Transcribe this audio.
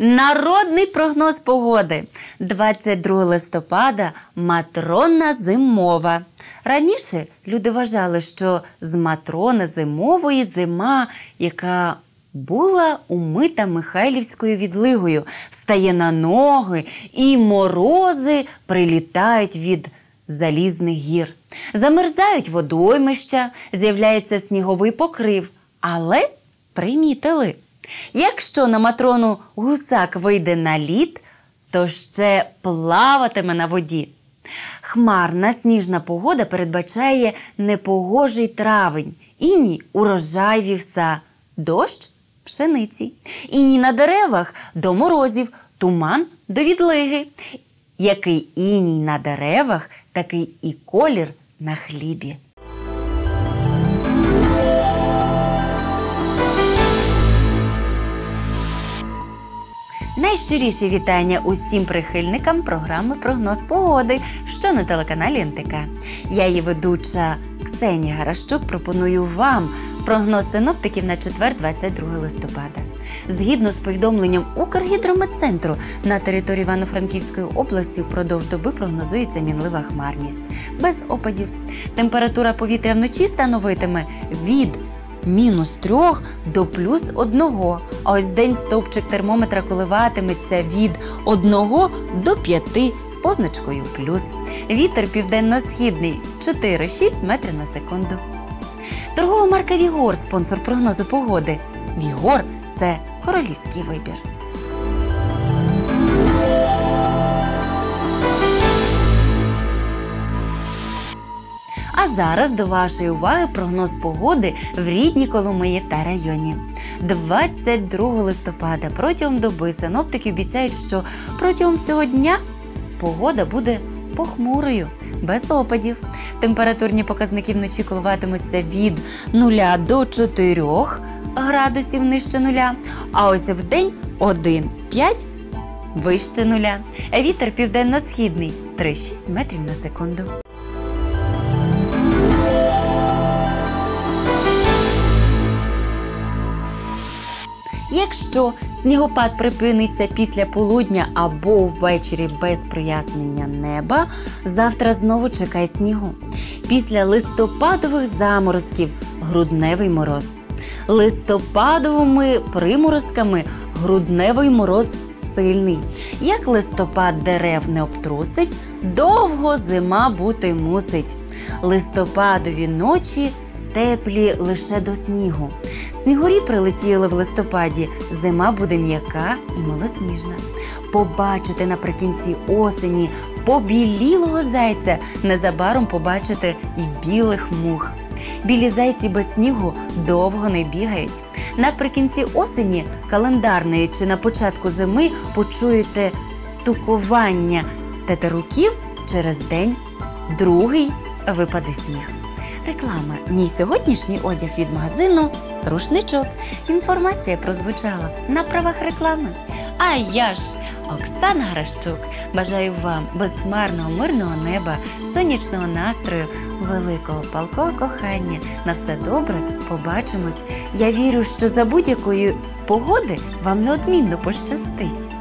Народний прогноз погоди 22 листопада матрона зимова. Раніше люди вважали, що з матрони зимової зима, яка була умита Михайлівською відлигою, встає на ноги, і морози прилітають від залізних гір. Замерзають водоймища, з'являється сніговий покрив. Але примітили. Якщо на матрону гусак вийде на лід, то ще плаватиме на воді. Хмарна сніжна погода передбачає непогожий травень, іній урожай вівса, дощ пшениці. Іній на деревах до морозів, туман до відлиги. Який іній на деревах, такий і колір на хлібі. Найщиріші вітання усім прихильникам програми Прогноз погоди, що на телеканалі НТК. Я її ведуча Ксенія Гаращук пропоную вам прогноз синоптиків на четвер, 22 листопада. Згідно з повідомленням Укргідрометцентру, на території Івано-Франківської області впродовж доби прогнозується мінлива хмарність без опадів. Температура повітря вночі становитиме від мінус 3 до плюс 1. А ось день стовпчик термометра коливатиметься від 1 до 5 з позначкою плюс. Вітер південно-східний 4-6 метрів на секунду. Торгова марка Вігор спонсор прогнозу погоди. Вігор це королівський вибір. А зараз до вашої уваги прогноз погоди в рідній Коломиї та районі. 22 листопада протягом доби синоптики обіцяють, що протягом всього дня погода буде похмурою, без опадів. Температурні показники вночі коливатимуться від 0 до 4 градусів нижче нуля, а ось в день 1-5 вище нуля. Вітер південно-східний 3-6 метрів на секунду. Якщо снігопад припиниться після полудня або ввечері без прояснення неба, завтра знову чекай снігу. Після листопадових заморозків грудневий мороз. Листопадовими приморозками грудневий мороз сильний. Як листопад дерев не обтрусить, довго зима бути мусить. Листопадові ночі теплі лише до снігу. Снігурі прилетіли в листопаді, зима буде м'яка і малосніжна. Побачите наприкінці осені побілілого зайця, незабаром побачите і білих мух. Білі зайці без снігу довго не бігають. Наприкінці осені, календарної чи на початку зими почуєте тукування тетеруків через день, другий випаде сніг. Реклама. Мій сьогоднішній одяг від магазину Рушничок. Інформація прозвучала на правах реклами. А я ж, Оксана Гращук, бажаю вам безсмарного мирного неба, сонячного настрою, великого палкого кохання. На все добре, побачимось. Я вірю, що за будь-якої погоди вам неодмінно пощастить.